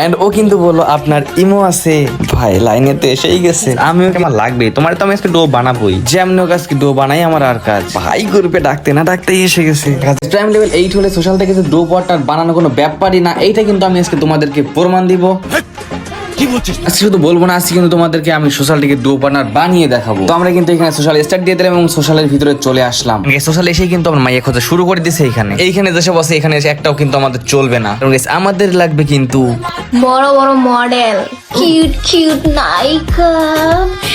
And ও কিন্তু বলল আপনার ইমো আছে। ভাই লাইনে তো এসেই গেছে। আমি ওকে আমার লাগবে? তোমার তো আমি আজকে ডো বানাবোই। যেমন ওকে আজকে ডো বানাই আমার আর কাজ। ভাই গ্রুপে ডাকতে না ডাকতেই এসে গেছে। প্রাইম লেভেল এইট হলে সোশ্যাল থেকে ডো পটার বানানো কোনো ব্যাপারই না এইটা কিন্তু আমি আজকে তোমাদেরকে প্রমাণ দিব। আজকে শুধু বলব না আজকে কিন্তু তোমাদেরকে আমি সোশ্যাল থেকে ডো পার্টনার বানিয়ে দেখাবো। তো আমরা কিন্তু এখানে সোশ্যাল স্টার্ট দিয়ে দিলাম এবং সোশ্যালের ভিতরে চলে আসলাম। সোশ্যাল এসেই কিন্তু আমরা মাইয়া খোঁজা শুরু করে দিছে এখানে। এইখানে যেসব আছে এখানে এসে একটাও কিন্তু আমাদের চলবে না। কারণ আমাদের লাগবে কিন্তু বড় বড় মডেল। কিউট কিউট নায়িকা।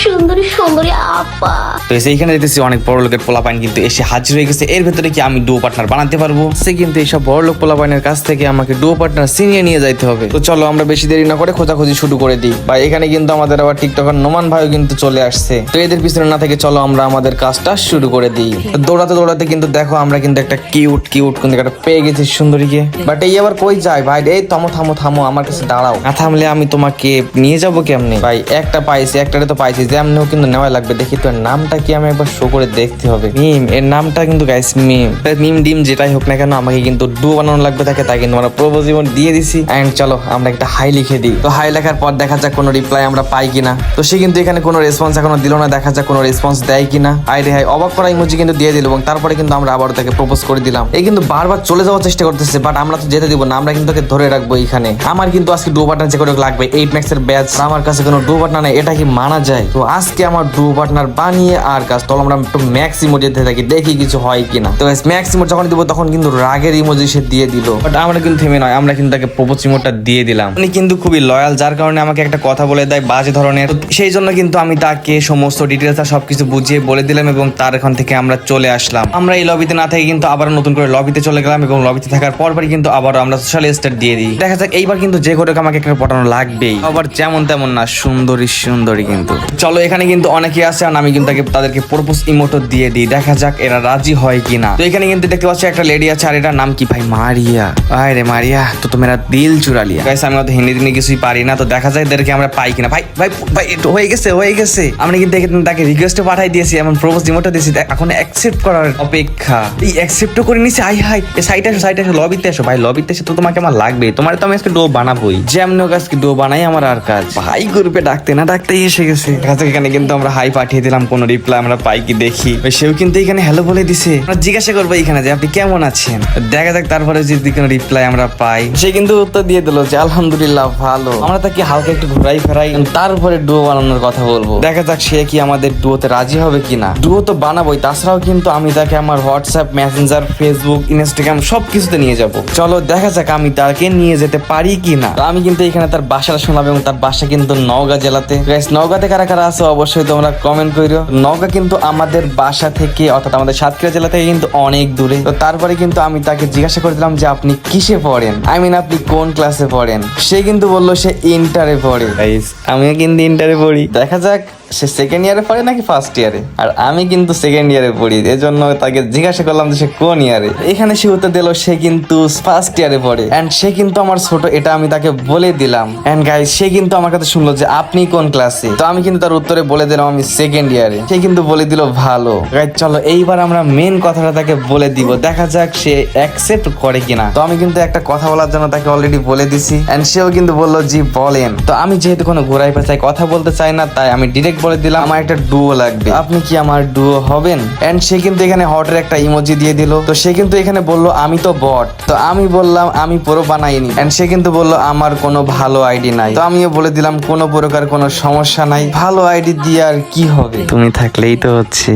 সুন্দরী সুন্দরী আপা। তো দেখতেছি অনেক বড় লোকের পোলাপাইন কিন্তু এসে হাজির হয়ে গেছে। এর ভেতরে কি আমি ডো পার্টনার বানাতে পারব? সে কিন্তু এইসব বড় লোক পোলাপাইনের কাছ থেকে আমাকে ডো পার্টনার সিনিয়ে নিয়ে যাইতে হবে। তো চলো আমরা বেশি দেরি না করে খোঁজাখুঁজি শুরু করে দিই। বা এখানে কিন্তু আমাদের আবার টিকটকার নোমান ভাইও কিন্তু চলে আসছে। তো এদের পিছনে না থেকে চলো, আমরা আমাদের কাজটা শুরু করে দিই। দৌড়াতে দৌড়াতে কিন্তু দেখো, আমরা কিন্তু একটা কিউট কিউট কিন্তু একটা পেয়ে গেছি সুন্দরীকে। বাট এই আবার কই যায়? ভাই, এই থামো থামো থামো, আমার কাছে দাঁড়াও। না থামলে আমি তোমাকে নিয়ে যাব কেমনে? ভাই, একটা পাইছি, একটারে তো পাইছি যেমনিও কিন্তু নেওয়া লাগবে। দেখি তো, এর নামটা কি আমি একবার শো করে দেখতে হবে। মিম, এর নামটা কিন্তু গাইস মিম। মিম, ডিম যেটাই হোক না কেন, আমাকে কিন্তু ডু বানানো লাগবে তাকে, তাই কিন্তু আমরা প্রপোজ দিয়ে দিছি। এন্ড চলো, আমরা একটা হাই লিখে দিই। তো হাই লেখার পর দেখা যাক কোনো রিপ্লাই আমরা পাই কিনা। তো সে কিন্তু এখানে কোনো রেসপন্স এখনও দিল না দেখা যাক কোনো রেসপন্স দেয় কিনা। হাই রে হাই অবাক করা ইমোজি কিন্তু দিয়ে দিল এবং তারপরে কিন্তু আমরা আবার তাকে প্রপোজ করে দিলাম। এই কিন্তু বারবার চলে যাওয়ার চেষ্টা করতেছে বাট আমরা তো যেতে দিব না আমরা কিন্তু ওকে ধরে রাখব এখানে। আমার কিন্তু আজকে ডু বাটনার যে করে লাগবে এইট ম্যাক্স এর ব্যাচ আমার কাছে কোনো ডু বাটনার নেই এটা কি মানা যায়? তো আজকে আমার ডু বাটনার বানিয়ে আর কাজ তো আমরা একটু ম্যাক্স ইমোজি দিতে থাকি দেখি কিছু হয় কিনা। তো ম্যাক্স ইমোজ যখন দিব তখন কিন্তু রাগের ইমোজি সে দিয়ে দিল। বাট আমরা কিন্তু থেমে নয় আমরা কিন্তু তাকে প্রপোজ ইমোটা দিয়ে দিলাম। উনি কিন্তু খুবই লয়াল যার কারণে আমাকে একটা কথা বলে দেয়, বাজে ধরনের। সেই জন্য কিন্তু আমি তাকে সমস্ত ডিটেলস আর সবকিছু বুঝিয়ে বলে দিলাম এবং তার এখান থেকে আমরা চলে আসলাম। আমরা এই লবিতে না থেকে কিন্তু আবার নতুন করে লবিতে চলে গেলাম এবং লবিতে থাকার পরপরই কিন্তু আবার আমরা সোশ্যাল স্টার দিয়ে দিই। দেখা যাক, এইবার কিন্তু যে হোক আমাকে একটা পটানো লাগবেই। আবার যেমন তেমন না, সুন্দরী সুন্দরী কিন্তু। চলো, এখানে কিন্তু অনেকে আছে আর আমি কিন্তু তাদেরকে প্রপোজ ইমোটো দিয়ে দিই। দেখা যাক এরা রাজি হয় কিনা। তো এখানে কিন্তু দেখতে পাচ্ছি একটা লেডি আছে আর এটার নাম কি? ভাই মারিয়া। ভাই রে মারিয়া, তো তো মেরা দিল চুরা লিয়া গাইস আমি তো হিন্দি দিনে কিছুই পারি না, তো দেখা যায় এদেরকে আমরা পাই কিনা। ভাই ভাই ভাই এটা হয়ে গেছে হয়ে গেছে। আমরা কিন্তু তাকে রিকোয়েস্ট পাঠাই দিয়েছি, এমন প্রপোজ ইমোটো দিয়েছি। এখন অ্যাকসেপ্ট করার অপেক্ষা। এই অ্যাকসেপ্টও করে নিছি? আই হাই এই সাইডে আসো সাইডে আসো লবিতে আসো। ভাই লবিতে এসে তো তোমাকে আমার লাগবে তোমার তো আমি আজকে ডো বানাবোই। যেমন হোক আজকে ডো বানাই আমার আর কাজ। ভাই গ্রুপে ডাকতে না ডাকতেই এসে গেছে। দেখা যাক এখানে কিন্তু আমরা হাই পাঠিয়ে দিলাম, কোনো রিপ্লাই আমরা পাই কি দেখি। সেও কিন্তু এখানে হ্যালো বলে দিছে। আমরা জিজ্ঞাসা করব এখানে যে আপনি কেমন আছেন? দেখা যাক তারপরে যদি কোনো রিপ্লাই আমরা পাই। সে কিন্তু উত্তর দিয়ে দিল যে, আলহামদুলিল্লাহ, ভালো। আমরা তাকে হালকা একটু ঘুরাই ফেরাই। তারপরে ডুয়ো বানানোর কথা বলব। দেখা যাক সে কি আমাদের ডুয়োতে রাজি হবে কিনা। ডুয়ো তো বানাবোই তাছাড়াও কিন্তু আমি তাকে আমার হোয়াটসঅ্যাপ মেসেঞ্জার ফেসবুক ইনস্টাগ্রাম সব কিছুতে নিয়ে যাব। চলো দেখা যাক আমি তাকে নিয়ে যেতে পারি কিনা। তো আমি কিন্তু এখানে তার বাসাটা শোনাবো এবং তার বাসা কিন্তু নওগাঁ জেলাতে। নওগাঁতে কারা কারা আছে অবশ্যই তোমরা কমেন্ট করিও। নওগাঁ কিন্তু আমাদের বাসা থেকে অর্থাৎ আমাদের সাতক্ষীরা জেলা থেকে কিন্তু অনেক দূরে। তো তারপরে কিন্তু আমি তাকে জিজ্ঞাসা করে দিলাম যে আপনি কিসে পড়েন? আই মিন আপনি কোন ক্লাসে পড়েন? সে কিন্তু বলল সে ইন্টারে পড়ে। পড়ি আমিও কিন্তু ইন্টারে পড়ি। দেখা যাক। সে সেকেন্ড ইয়ারে পড়ে নাকি ফার্স্ট ইয়ারে আর আমি কিন্তু সেকেন্ড ইয়ারে পড়ি, এজন্য তাকে জিজ্ঞাসা করলাম যে সে কোন ইয়ারে এখানে সে উত্তর দিল, সে কিন্তু ফার্স্ট ইয়ারে পড়ে। এন্ড সে কিন্তু আমার ছোট, এটা আমি তাকে বলে দিলাম। এন্ড গাইস সে কিন্তু আমার কাছে শুনলো যে আপনি কোন ক্লাসে তো আমি কিন্তু তার উত্তরে বলে দিলাম, আমি সেকেন্ড ইয়ারে সে কিন্তু বলে দিল, ভালো। গাই চলো, এইবার আমরা মেন কথাটা তাকে বলে দিব। দেখা যাক সে অ্যাকসেপ্ট করে কিনা। তো আমি কিন্তু একটা কথা বলার জন্য তাকে অলরেডি বলে দিছি। এন্ড সেও কিন্তু বলল, জি, বলেন। তো আমি যেহেতু কোনো ঘোরাই পেঁচাই কথা বলতে চাই না, তাই আমি ডিরেক্ট বলে দিলাম। আমার একটা ডুও লাগবে। আপনি কি আমার ডুও হবেন? এন্ড সে কিন্তু এখানে হটের একটা ইমোজি দিয়ে দিল। তো সে কিন্তু এখানে বলল আমি তো বট তো আমি বললাম আমি পুরো বানাইনি। এন্ড সে কিন্তু বলল আমার কোনো ভালো আইডি নাই। তো আমিও বলে দিলাম কোনো প্রকার কোনো সমস্যা নাই। ভালো আইডি দিয়ে আর কি হবে? তুমি থাকলেই তো হচ্ছে।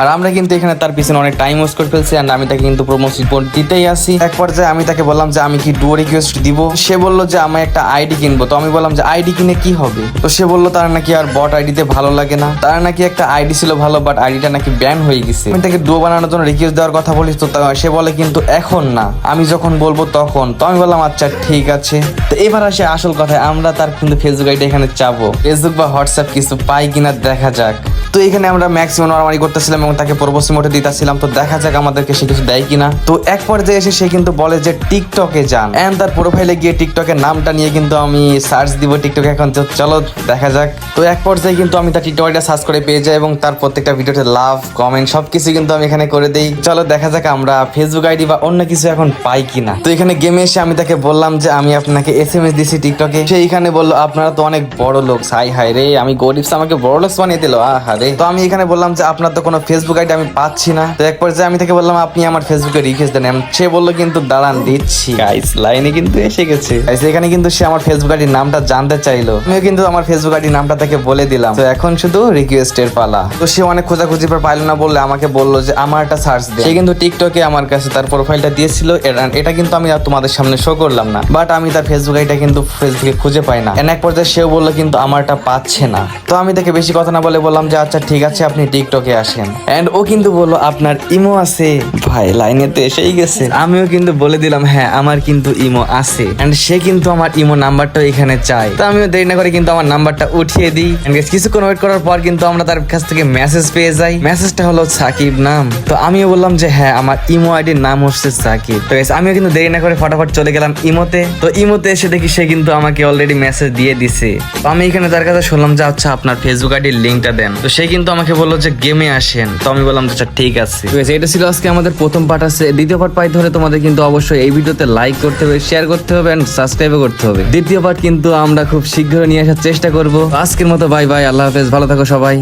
আর আমরা কিন্তু এখানে তার পিছনে অনেক টাইম ওয়েস্ট করে ফেলছি আর আমি তাকে কিন্তু প্রমোশন রিপোর্ট দিতেই আসি। এক পর্যায়ে আমি তাকে বললাম যে, আমি কি ডুয়ো রিকোয়েস্ট দিব? সে বলল যে, আমি একটা আইডি কিনবো। তো আমি বললাম যে আইডি কিনে কি হবে? তো সে বলল, তার নাকি আর বট আইডিতে ভালো লাগে না। তার নাকি একটা আইডি ছিল ভালো বাট আইডিটা নাকি ব্যান হয়ে গেছে। আমি তাকে ডুয়ো বানানোর জন্য রিকোয়েস্ট দেওয়ার কথা বলিস তো সে বলে, কিন্তু এখন না। আমি যখন বলব তখন। তো আমি বললাম আচ্ছা ঠিক আছে। তো এবার আসে আসল কথায়, আমরা তার কিন্তু ফেসবুক আইডি এখানে চাবো। ফেসবুক বা হোয়াটসঅ্যাপ কিছু পাই কিনা দেখা যাক। তো এখানে আমরা ম্যাক্সিমাম মারামারি করতেছিলাম এবং তাকে প্রবোসি মোটে দিতেছিলাম, তো দেখা যাক আমাদেরকে সে কিছু দেয় কিনা। তো এক পর্যায়ে এসে সে কিন্তু বলে যে টিকটকে যান। এন্ড তার প্রোফাইলে গিয়ে টিকটকের নামটা নিয়ে কিন্তু আমি সার্চ দিব টিকটকে। এখন তো চলো, দেখা যাক। তো এক পর্যায়ে কিন্তু আমি তার টিকটক আইডিটা সার্চ করে পেয়ে যাই এবং তার প্রত্যেকটা ভিডিওতে লাভ কমেন্ট সবকিছু কিন্তু আমি এখানে করে দেই। চলো, দেখা যাক আমরা ফেসবুক আইডি বা অন্য কিছু এখন পাই কিনা। তো এখানে গেমে এসে আমি তাকে বললাম যে, আমি আপনাকে এস এম এস দিছি টিকটকে সে এখানে বলল, আপনারা তো অনেক বড় লোক। হাই হাই রে, আমি গরিব আমাকে বড় লোক বানিয়ে দিল। আহা রে। তো আমি এখানে বললাম যে আপনার তো কোনো ফেসবুক আইডি আমি পাচ্ছি না। তো এক পর্যায়ে আমি তাকে বললাম আপনি আমার ফেসবুকে রিকোয়েস্ট দেন। সে বলল কিন্তু দাঁড়ান দিচ্ছি। গাইস লাইনে কিন্তু এসে গেছে। Guys, এখানে কিন্তু সে আমার ফেসবুক আইডির নামটা জানতে চাইলো। আমিও কিন্তু আমার ফেসবুক আইডির নামটা তাকে বলে দিলাম। তো এখন শুধু রিকোয়েস্টের পালা। তো সে অনেক খোঁজাখুঁজি পর পাইলো না বললে আমাকে বলল যে আমার একটা সার্চ দে। সে কিন্তু টিকটকে আমার কাছে তার প্রোফাইলটা দিয়েছিল। এটা- এটা কিন্তু আমি আর তোমাদের সামনে শো করলাম না। বাট আমি তার ফেসবুক আইডিটা কিন্তু ফেসবুকে খুঁজে পাই না। এন এক পর্যায়ে সেও বলল কিন্তু আমারটা পাচ্ছে না। তো আমি তাকে বেশি কথা না বলে বললাম যে আচ্ছা ঠিক আছে আপনি টিকটকে আসেন। এন্ড ও কিন্তু বলল, আপনার ইমো আছে? ভাই, লাইনে তো এসেই গেছে। আমিও কিন্তু বলে দিলাম হ্যাঁ আমার কিন্তু ইমো আছে। এন্ড সে কিন্তু আমার ইমো নাম্বারটা এখানে চাই তো আমিও দেরি না করে কিন্তু আমার নাম্বারটা উঠিয়ে দিই। কিছুক্ষণ ওয়েট করার পর কিন্তু আমরা তার কাছ থেকে মেসেজ পেয়ে যাই। মেসেজটা হলো সাকিব নাম। তো আমিও বললাম যে হ্যাঁ আমার ইমো আইডির নাম হচ্ছে সাকিব। তো আমিও কিন্তু দেরি না করে ফটাফট চলে গেলাম ইমোতে। তো ইমোতে এসে দেখি সে কিন্তু আমাকে অলরেডি মেসেজ দিয়ে দিছে। তো আমি এখানে তার কাছে শুনলাম যে আচ্ছা আপনার ফেসবুক আইডির লিঙ্কটা দেন। তো সে কিন্তু আমাকে বলল যে, গেমে আসেন। তো আমি বললাম আচ্ছা ঠিক আছে। ঠিক আছে, এটা ছিল আজকে আমাদের প্রথম পার্ট আছে। দ্বিতীয় পার্ট পাই ধরে তোমাদের কিন্তু অবশ্যই এই ভিডিওতে লাইক করতে হবে শেয়ার করতে হবে এন্ড সাবস্ক্রাইবও করতে হবে। দ্বিতীয় পার্ট কিন্তু আমরা খুব শীঘ্রই নিয়ে আসার চেষ্টা করব। আজকের মতো বাই বাই আল্লাহ হাফেজ, ভালো থাকো সবাই।